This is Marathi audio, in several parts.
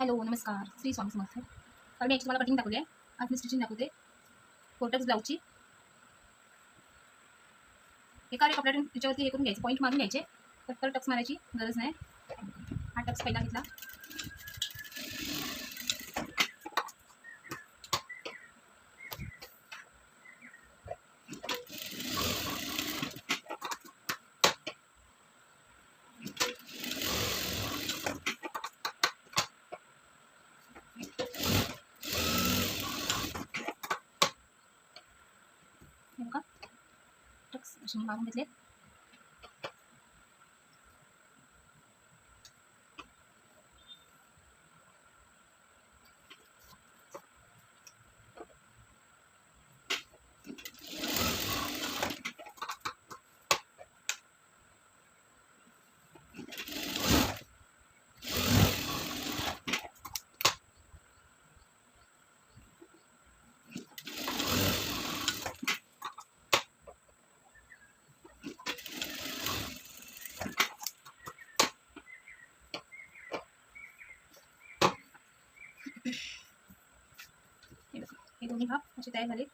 हॅलो नमस्कार. श्री स्वामी समर्थ. काल मी तुम्हाला कटिंग दाखवली आहे आज मी स्टिचिंग दाखवते कोटक्स ब्लाऊजची एका रे कपड्यातून त्याच्यावरती हे करून घ्यायचे. पॉईंट मारून घ्यायचे. तर टक्स मारायची गरज नाही. हा टक्स पहिला घेतला हे बघा टक्स असे दोन्ही भाग असे तयार झाले.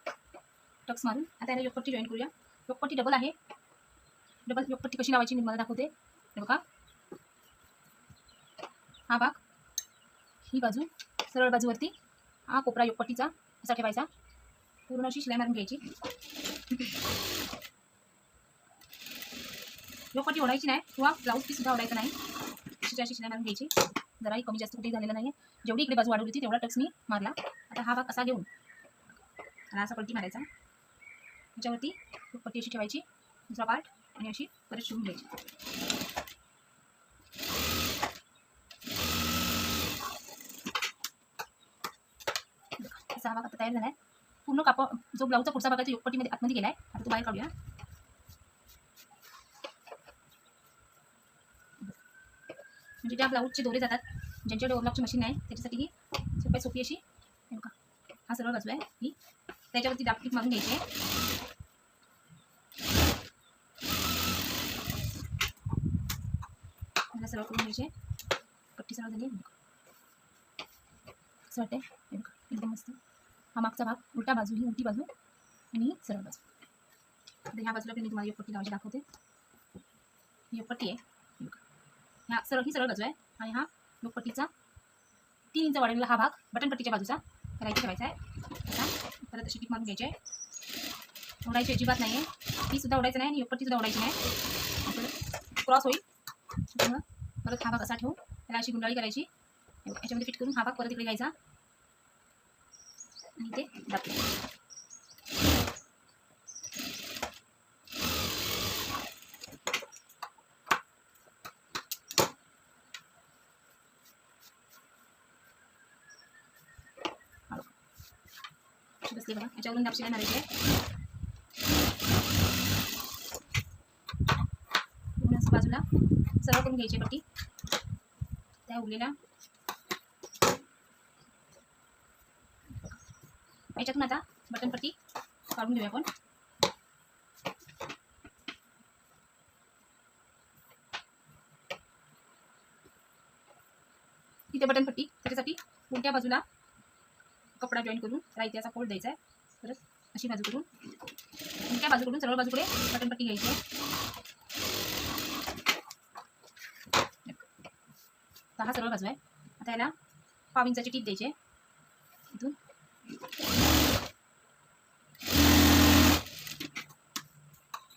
टक्स मारून. आता याला योगपट्टी जॉईन करूया. योगपट्टी डबल आहे. डबल योगपट्टी कशी लावायची मला दाखवते. बघा. हा भाग. ही बाजू सरळ बाजूवरती. हा कोपरा योगपट्टीचा असा ठेवायचा. पूर्ण अशी शिलाई मारून घ्यायची. योगपट्टी ओढायची नाही किंवा ब्लाऊज पीस सुद्धा ओढायचा नाही. अशी अशी शिलाई मारून घ्यायची. जराही कमी जास्त कुठेही झालेलं नाही जेवढी इकडे बाजू वाढवली होती तेवढा टक्स मी मारला. आता हा भाग असा घेऊन आणि असा पलटी मारायचा. त्याच्यावरती पट्टी अशी ठेवायची दुसरा पार्ट आणि अशी परत शिवून घ्यायची. हा भाग आता तयार झाला आहे पूर्ण कापड जो ब्लाऊजचा पुढचा भाग आहे तो योगपट्टीमध्ये आतमध्ये गेला आहे आता तो बाहेर काढूया. म्हणजे ज्या ब्लाऊजचे दोरे जातात ज्यांच्याकडे ओव्हरलॉकची मशीन आहे त्याच्यासाठी ही सोप्या सोपी अशी हा सरळ बाजू आहे ही. त्याच्यावरती डापटीक मारून घ्यायचे. मला सर्व करून घ्यायचे. पट्टी सर्व झाली आहे. असं वाटते एकदम मस्त. हा मागचा भाग उलटा बाजू ही उलटी बाजू आणि ही सरळ बाजू. आता ह्या बाजूला पण मी तुम्हाला एक पट्टी लावायची दाखवते. ही पट्टी आहे ह्या सरळ ही सरळ बाजू आहे आणि हा लोकपट्टीचा तीन इंच वाढवलेला हा भाग बटनपट्टीच्या बाजूचा. करायची ठेवायचं आहे. आता परत अशी टीक मारून घ्यायची आहे. ओढायची अजिबात नाही आहे ही सुद्धा नाही आणि योगपट्टी सुद्धा ओढायची नाही. परत क्रॉस होईल. त्यामुळं परत हा भाग असा ठेवू. त्याला अशी गुंडाळी करायची. याच्यामध्ये फिट करून हा भाग परत इकडे घ्यायचा. आणि ते दाखवायचं असते बघा याच्यावरून दापशिला मारायची आहे असं बाजूला. सरळ करून घ्यायची पट्टी. त्या उरलेल्या. याच्यातून आता बटन पट्टी काढून घेऊया आपण. तिथे बटन पट्टी त्याच्यासाठी कोणत्या बाजूला कपडा जॉईन करून त्याला इथे असा फोल्ड द्यायचा आहे. परत अशी बाजू करून. त्या बाजूकडून सरळ बाजूकडे बटनपट्टी घ्यायची आहे. दहा हा सरळ बाजू आहे. आता याला पाव इंचाची टीप द्यायची आहे. इथून.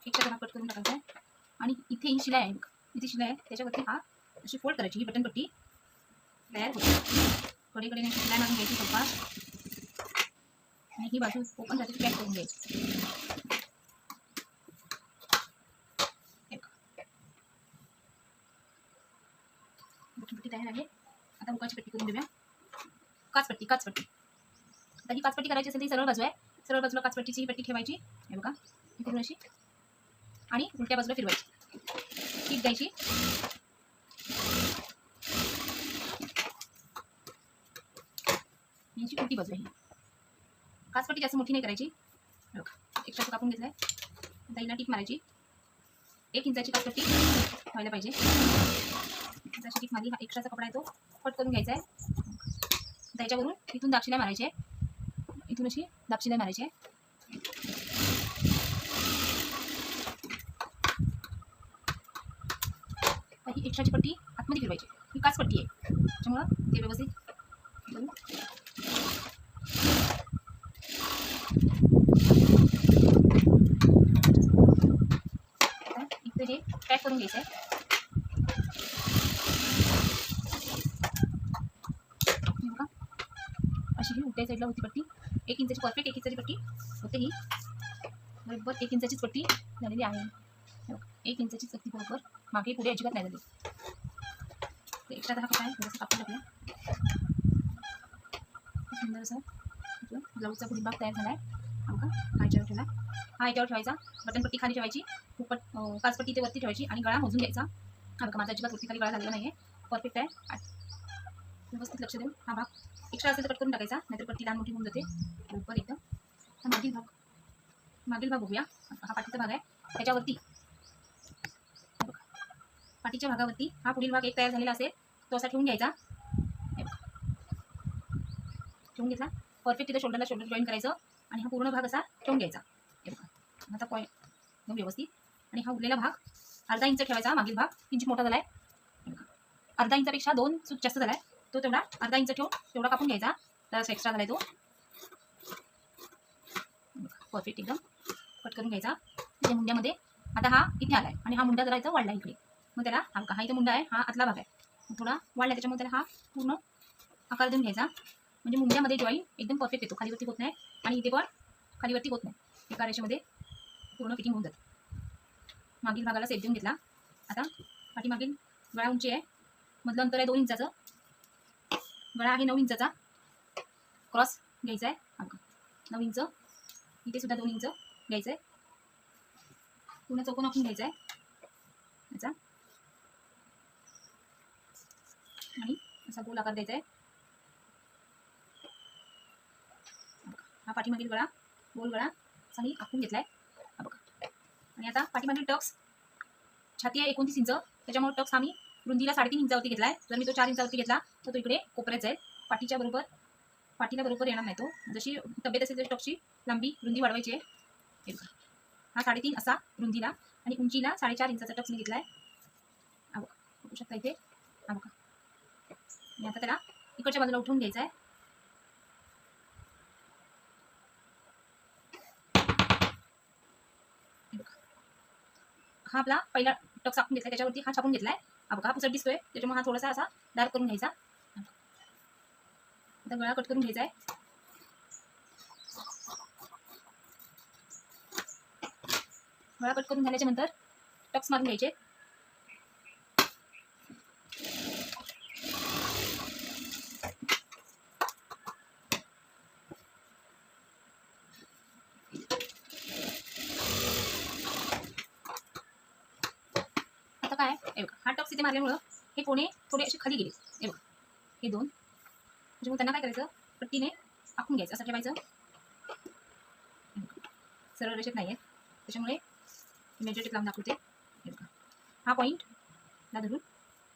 एक कट करून टाकायचा आहे. आणि इथे ही शिलाई आहे इथे शिलाई आहे. त्याच्यावरती हा अशी फोल्ड करायची. ही बटनपट्टी तयार होते. कडे शिलाई मारून घ्यायची. कप्पा आणि ही बाजू ओपन झाली पॅक करून घ्यायची. तयार आहे आता उकाची पट्टी करून देऊया काचपट्टी काचपट्टी आता ही काचपट्टी करायची असेल ती सरळ बाजू आहे. सरळ बाजूला काचपट्टीची ही पट्टी ठेवायची. हे बघा. ही करून अशी. आणि उलट्या बाजूला फिरवायची. टीप द्यायची. याची उलटी बाजू आहे कासपट्टी जास्त मोठी नाही करायची. हे कापून घेतलाय. दहीला टीक मारायची. एक इंचाची कासपट्टी व्हायला पाहिजे. जशी टीक मारली हा एक्स्ट्राचा कपडा आहे तो. कट करून घ्यायचा आहे. त्याच्यावरून इथून दाक्षिण्या मारायचे. इथून अशी दाक्षिण्या मारायचे. ही एक्स्ट्राची पट्टी आतमध्ये फिरवायची. ही काच पट्टी आहे. त्याच्यामुळं ते व्यवस्थित करून आता इथे हे करून घ्यायचं. आहे अशी ही उलट्या साईडला होती पट्टी. एक इंचाची परफेक्ट एक इंचाची पट्टी. होते ही बरोबर एक इंचाचीच पट्टी झालेली आहे. एक इंचाचीच पट्टी बरोबर. मागे पुढे अजिबात नाही झाली. एक्स्ट्रा दहा कसा आहे? थोडंसं कापून टाकूया. सुंदर असं ब्लाऊजचा पुढील भाग तयार झाला आहे आमका काय याच्यावर ठेवला. हा याच्यावर ठेवायचा. बटनपट्टी खाली ठेवायची. खूपट काचपट्टी इथे वरती ठेवायची आणि गळा मोजून घ्यायचा. हा बघा माझा अजिबात वरती खाली गळा झालेला नाही आहे. परफेक्ट आहे व्यवस्थित लक्ष देऊन हा भाग एक्स्ट्रा असेल तर कट करून टाकायचा नाहीतर पट्टी लहान मोठी होऊन जाते. बरोबर एकदम. हा मागील भाग. मागील भाग बघूया. हा पाठीचा भाग आहे. त्याच्यावरती पाठीच्या भागावरती हा पुढील भाग एक तयार झालेला असेल तो असा ठेवून घ्यायचा. ठेवून घेतला. परफेक्ट तिथे शोल्डरला शोल्डर जॉईन करायचं आणि हा पूर्ण भाग असा ठेवून घ्यायचा. हे आता पॉईंट एकदम व्यवस्थित. आणि हा उरलेला भाग अर्धा इंच ठेवायचा मागील भाग. इंच मोठा झाला आहे अर्धा इंचापेक्षा दोन चूक जास्त झाला आहे तो तेवढा अर्धा इंच ठेवून तेवढा कापून घ्यायचा. तर एक्स्ट्रा झाला तो. परफेक्ट एकदम. कट करून घ्यायचा. त्या मुंड्यामध्ये. आता हा इथे आला आहे आणि हा मुंडा जरा इथं वाढला इकडे. मग त्याला हा हा इथं मुंडा आहे. हा आतला भाग आहे. थोडा वाढला. त्याच्यामुळे त्याला हा पूर्ण आकार देऊन घ्यायचा. म्हणजे मुंड्यामध्ये जॉईन एकदम परफेक्ट येतो. खालीवरती होत नाही. आणि इथे पण खालीवरती होत नाही. एका रेषेमध्ये. पूर्ण फिटिंग होऊन जाते. मागील भागाला सेट देऊन घेतला. आता पाठीमागील गळा उंची आहे. मधलं अंतर आहे दोन इंचाचं. गळा आहे नऊ इंचाचा. क्रॉस घ्यायचा आहे. हा नऊ इंच. इथे सुद्धा दोन इंच घ्यायचं आहे. पूर्ण चौकोन आखून घ्यायचा आहे. याचा. आणि असा गोल आकार द्यायचा आहे. हा पाठीमागील गळा गोल गळा असा आखून घेतला आहे आणि आता पाठीमागील टक्स छाती आहे एकोणतीस इंच. त्याच्यामुळे टक्स आम्ही रुंदीला साडेतीन इंचावरती घेतला आहे जर मी तो चार इंचावरती घेतला तर तो इकडे कोपऱ्यात आहे पाठीच्या बरोबर पाठीला बरोबर येणार नाही तो. जशी तब्येत असेल तशी टक्सची लांबी रुंदी वाढवायची आहे. हा साडेतीन असा रुंदीला आणि उंचीला साडेचार इंचाचा टक्स मी घेतला आहे हा बघा. बघू शकता इथे. हा बघा. आणि आता त्याला इकडच्या बाजूला उठवून घ्यायचा आहे. हा आपला पहिला टक सापून घेतला त्याच्यावरती हा छापून घेतलाय. हा बघा हा पुसट दिसतोय. त्याच्यामुळे हा थोडासा असा डार्क करून घ्यायचा. आता गळा कट करून घ्यायचा आहे. गळा कट करून झाल्याच्यानंतर टक्स मारून घ्यायचे आता काय हे लागल्यामुळं हे कोणे थोडे असे खाली गेले. हे बघ. हे दोन. म्हणजे त्याच्यामुळे त्यांना काय करायचं? पट्टीने आखून घ्यायचं. असं ठेवायचं. सरळ रेषेत नाही आहे त्याच्यामुळे मेजर टेप लावून दाखवते. हे बघा. हा पॉईंट ला धरून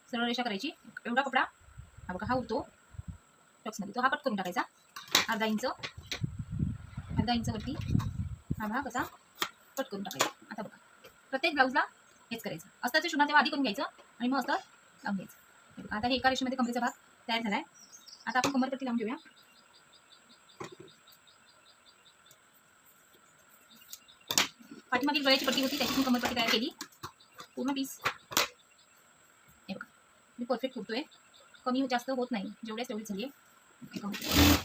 सरळ रेषा करायची. एवढा कपडा हा बघा हा उरतो टक्समध्ये तो हा कट करून टाकायचा. अर्धा इंच. अर्धा इंचवरती हा भाग असा कट करून टाकायचा. आता बघा. प्रत्येक ब्लाऊजला हेच करायचं. अस्ताचं शुना तेव्हा आधी करून घ्यायचं. आणि मग लावून घ्यायचं. आता हे एका रेषेमध्ये कमरेचा भाग तयार झाला आहे आता आपण कमरपट्टी लावून घेऊया. पाठीमागील गळ्याची पट्टी होती त्याची मी कमरपट्टी तयार केली. पूर्ण पीस हे बघा मी परफेक्ट फुटतोय. कमी जास्त होत नाही. जेवढ्याच तेवढीच झाली आहे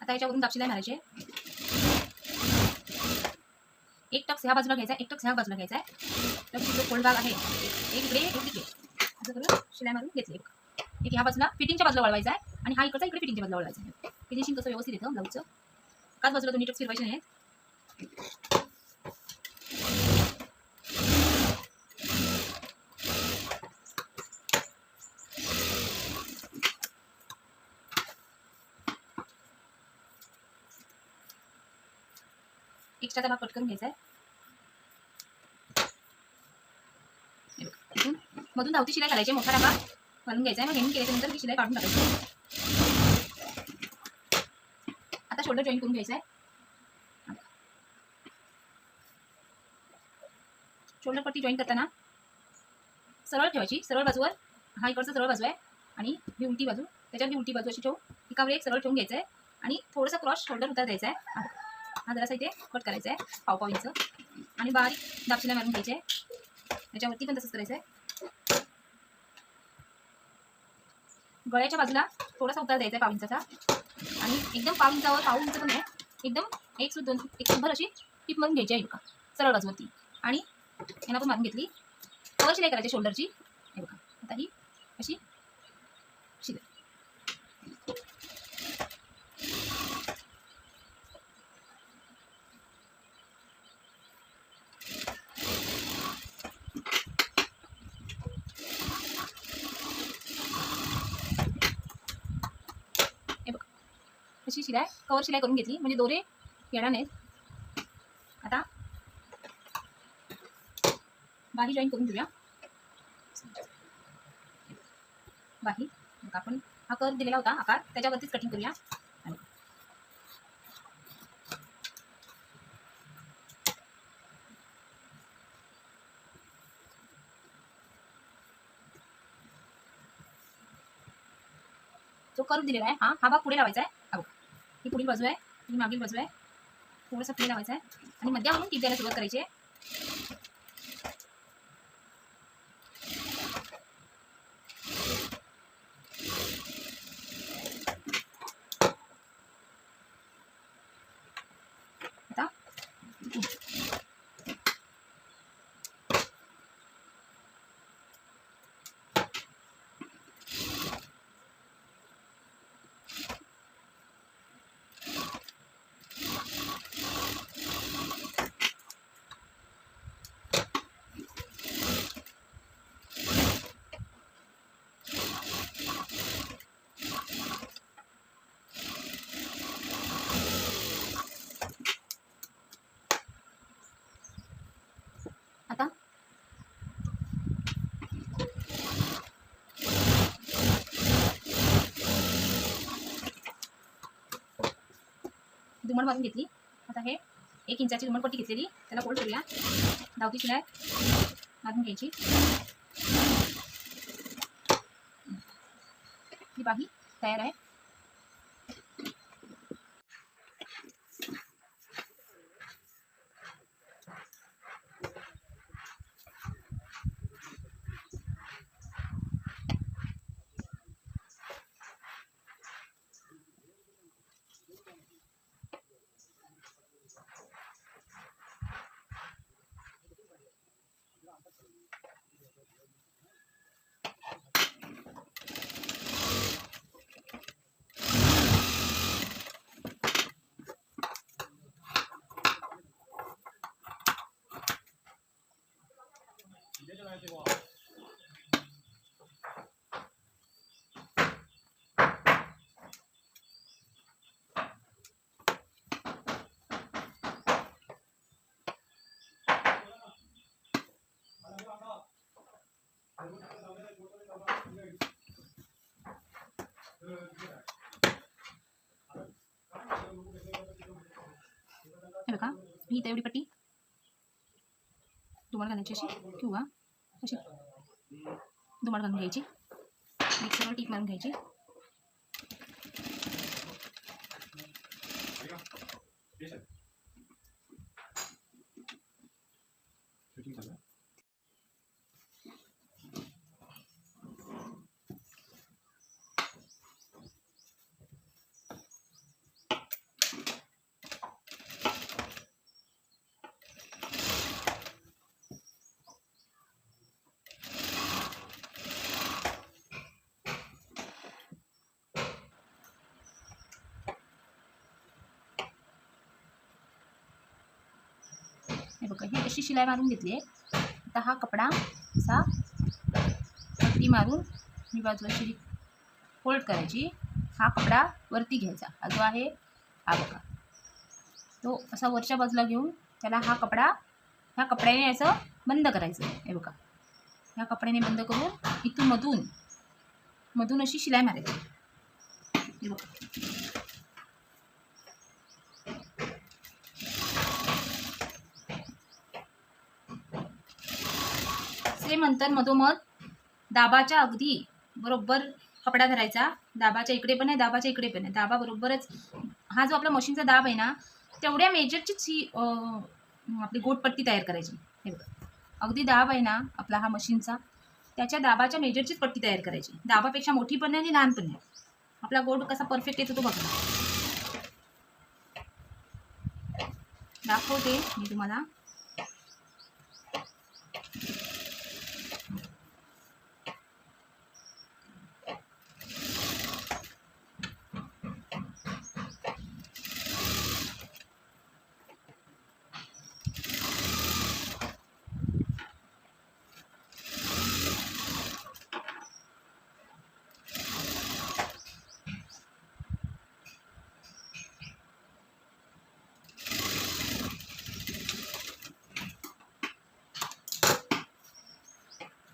आता याच्यावरून दापशिलाई मारायचे एक टक्स ह्या बाजूला घ्यायचा आहे, एक टक्स ह्या बाजूला घ्यायचा आहे. तर जो कोल्ड भाग आहे एक इकडे एक इकडे असं करून शिलाई मारून घेतली एक. एक ह्या बाजूला फिटिंगच्या बाजूला वळवायचा आहे आणि हा इकडचा इकडे फिटिंगच्या बाजूला वळवायचा आहे. फिनिशिंग कसं व्यवस्थित येतं ब्लाऊजचं? काच बाजूला दोन्ही टक्स फिरवायचे नाहीत एक्स्ट्राचा भाग पटकन घ्यायचा आहे. इथून मधून धावती शिलाई घालायची मोठा डबा घालून घ्यायचा आहे. मग हेमिंग केल्याच्यानंतर ही शिलाई काढून टाकायची. आता शोल्डर जॉईन करून घ्यायचा आहे. शोल्डर पट्टी जॉईन करताना सरळ ठेवायची सरळ बाजूवर. हा इकडचा सरळ बाजू आहे आणि ही उलटी बाजू. त्याच्यावर ही उलटी बाजू अशी ठेवू एकावर एक सरळ ठेवून घ्यायचं आहे. आणि थोडंसं क्रॉस शोल्डर उतर द्यायचा आहे. हा. जरासा इथे कट करायचा आहे पाव इंच. आणि बारीक दापशिला मारून घ्यायचे आहे त्याच्यावरती पण तसंच करायचं आहे गळ्याच्या बाजूला थोडासा उतार द्यायचा आहे पाव इंचाचा. आणि एकदम पाव इंचावर पाव इंच पण नाही एकदम एक सुद्धा दोन एक शंभर अशी टीप मारून घ्यायची आहे बघा. सरळ बाजूवरती. आणि यांना पण मारून घेतली. कवर शिलाई करायची शोल्डरची हे बघा. आता ही अशी शिलाई हे बघा शिलाय कवर शिलाई करून घेतली. म्हणजे दोरे येणार नाहीत. आता बाही जॉईन करून घेऊया. बाही मग आपण हा कर दिलेला होता आकार. त्याच्यावरतीच कटिंग करूया. जो कर्व दिलेला आहे हा हा भाग पुढे लावायचा आहे. ही पुढील बाजू आहे. ही मागील बाजू आहे. थोडंसं फ्री लावायचं आहे. आणि मध्यावरून टीप द्यायला सुरुवात करायची आहे आता आता दुमड मारून घेतली. आता हे एक इंचाची दुमडपट्टी घेतलेली. त्याला फोल्ड करूया. धावती शिलाय मारून घ्यायची. ही बाही तयार आहे. हे बघा ही इथं एवढी पट्टी दुमाड घालायची अशी किंवा अशी दुमाड घालून घ्यायची मिक्सरवर टीप मारून घ्यायची. शूटिंग बघा ही अशी शिलाई मारून घेतली आहे. आता हा कपडा असा पट्टी मारून ही बाजू अशी फोल्ड करायची. हा कपडा वरती घ्यायचा. हा जो आहे हा बघा. तो असा वरच्या बाजूला घेऊन त्याला हा कपडा ह्या कपड्याने याचं बंद करायचं हे बघा. ह्या कपड्याने बंद करून इथून मधून मधून अशी शिलाई मारायची. हे बघा. म्हणतात मधोमध दाबाच्या अगदी बरोबर कपडा धरायचा. दाबाच्या इकडे पण आहे दाबाच्या इकडे पण आहे. दाबा बरोबरच. हा जो आपला मशीनचा दाब आहे ना तेवढ्या मेजरचीच ही आपली गोटपट्टी तयार करायची. हे बघा. अगदी दाब आहे ना आपला हा मशीनचा त्याच्या दाबाच्या मेजरचीच पट्टी तयार करायची. दाबापेक्षा मोठी पण आहे आणि लहान पण आहे. आपला गोट कसा परफेक्ट येतो तो बघा. दाखवते मी तुम्हाला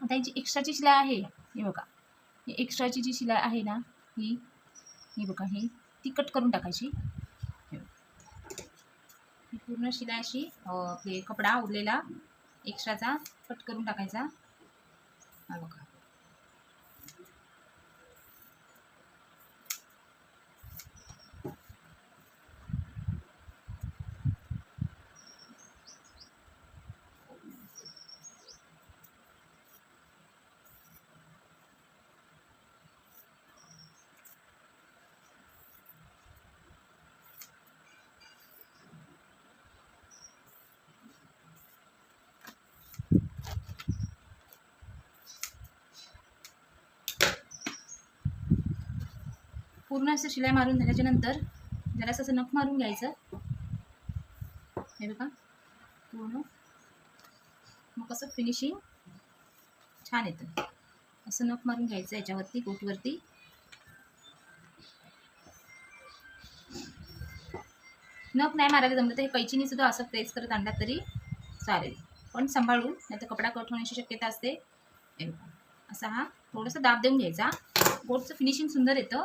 आता ही जी एक्स्ट्राची शिलाई आहे. हे बघा. ही एक्स्ट्राची जी शिलाई आहे ना ही ही बघा ही ती कट करून टाकायची. बघा. ही पूर्ण शिलाई अशी आपले कपडा उरलेला एक्स्ट्राचा कट करून टाकायचा. हा बघा. पूर्ण असं शिलाई मारून झाल्याच्यानंतर जरासं असं नख मारून घ्यायचं. हे बघा पूर्ण. मग कसं फिनिशिंग छान येतं. असं नख मारून घ्यायचं याच्यावरती गोटवरती नख नाही मारायला जमलं तर हे कैचीनी सुद्धा असं प्रेस करत आणला तरी चालेल. पण सांभाळून नाही तर कपडा कट होण्याची शक्यता असते. असा हा थोडासा दाब देऊन घ्यायचा. गोटचं फिनिशिंग सुंदर येतं.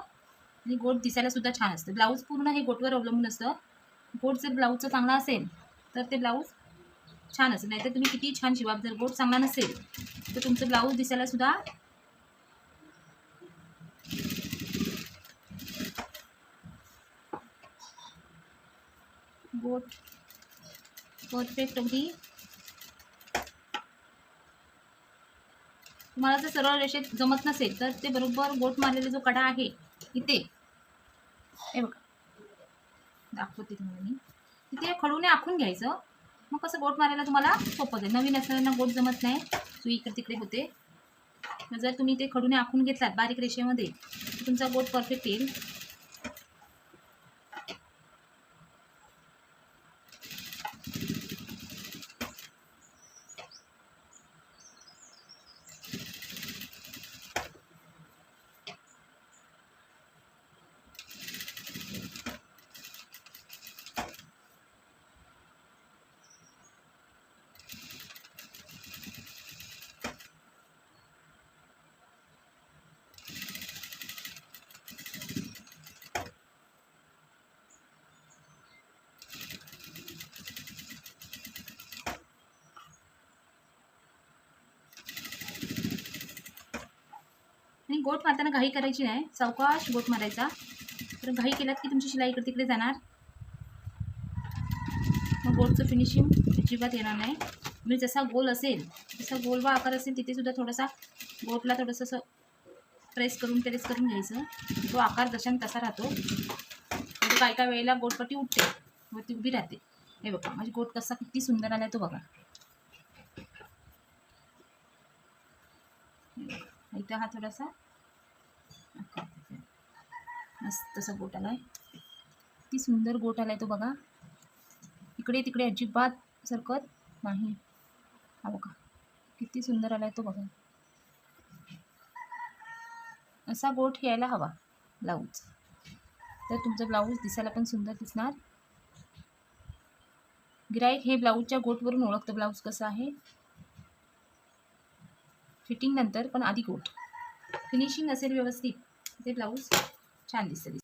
आणि गोट दिसायला सुद्धा छान असतं. ब्लाऊज पूर्ण हे गोटवर अवलंबून असतं. गोट जर ब्लाऊजचं चांगला असेल तर ते ब्लाऊज छान असेल नाहीतर तुम्ही किती छान शिवा जर गोट चांगला नसेल तर तुमचं ब्लाऊज दिसायला सुद्धा गोट परफेक्ट अगदी. तुम्हाला जर सरळ रेषेत जमत नसेल तर ते बरोबर गोट मारलेला जो कडा आहे इथे. हे बघा. दाखवते तुम्हाला मी. तिथे खडूने आखून घ्यायचं. मग कसं बोट मारायला तुम्हाला सोपं जाईल. नवीन असताना गोट जमत नाही. सुई इकडे तिकडे होते. मग जर तुम्ही ते खडूने आखून घेतलात बारीक रेषेमध्ये तर तुमचा बोट परफेक्ट येईल. गोट मारताना घाई करायची नाही. चौकाश गोट मारायचा. तर घाई केलात की तुमची शिलाई इकडे तिकडे जाणार. मग गोटचं फिनिशिंग अजिबात येणार नाही. मी जसा गोल असेल जसा गोल वा आकार असेल तिथे सुद्धा थोडासा गोटला थोडंसं असं प्रेस करून प्रेस करून घ्यायचं. तो आकार जशान तसा राहतो. म्हणजे काय काय वेळेला गोटपट्टी उठते व ती उभी राहते. हे बघा म्हणजे गोट कसा किती सुंदर आला तो बघा इथं हा थोडासा मस्त तसा गोट आलाय. किती सुंदर गोट आलाय तो बघा. इकडे तिकडे अजिबात सरकत नाही. हा बघा किती सुंदर आलाय तो बघा. असा गोट यायला हवा ब्लाऊज. तर तुमचं ब्लाऊज दिसायला पण सुंदर दिसणार. गिराईक हे ब्लाऊजच्या गोटवरून ओळखतं ब्लाऊज कसं आहे? फिटिंग नंतर पण आधी गोट फिनिशिंग असेल व्यवस्थित. ते ब्लाऊज छान दिसतं.